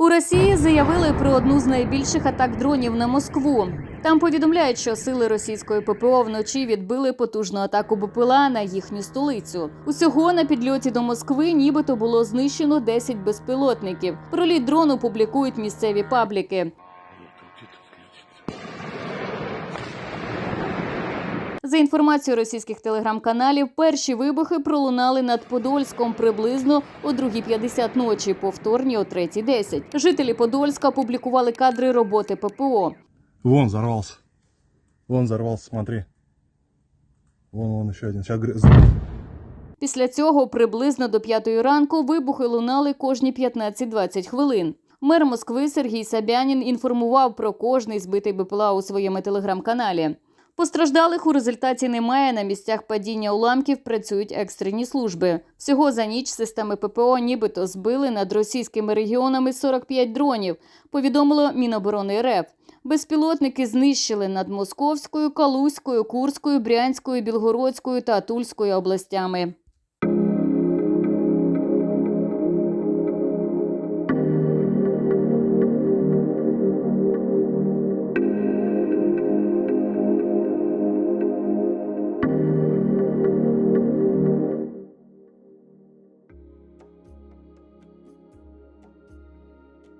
У Росії заявили про одну з найбільших атак дронів на Москву. Там повідомляють, що сили російської ППО вночі відбили потужну атаку БПЛА на їхню столицю. Усього на підльоті до Москви нібито було знищено 10 безпілотників. Про літ дрону публікують місцеві пабліки. За інформацією російських телеграм-каналів, перші вибухи пролунали над Подольськом приблизно о 2.50 ночі, повторні о 3.10. Жителі Подольська опублікували кадри роботи ППО. Вон взорвался. Вон взорвался, смотри. Вон, вон еще один. Сейчас Після цього приблизно до п'ятої ранку вибухи лунали кожні 15-20 хвилин. Мер Москви Сергій Сабянін інформував про кожний збитий БПЛА у своєму телеграм-каналі. Постраждалих у результаті немає. На місцях падіння уламків працюють екстрені служби. Всього за ніч системи ППО нібито збили над російськими регіонами 45 дронів. Повідомило Міноборони РФ. Безпілотники знищили над Московською, Калузькою, Курською, Брянською, Білгородською та Тульською областями.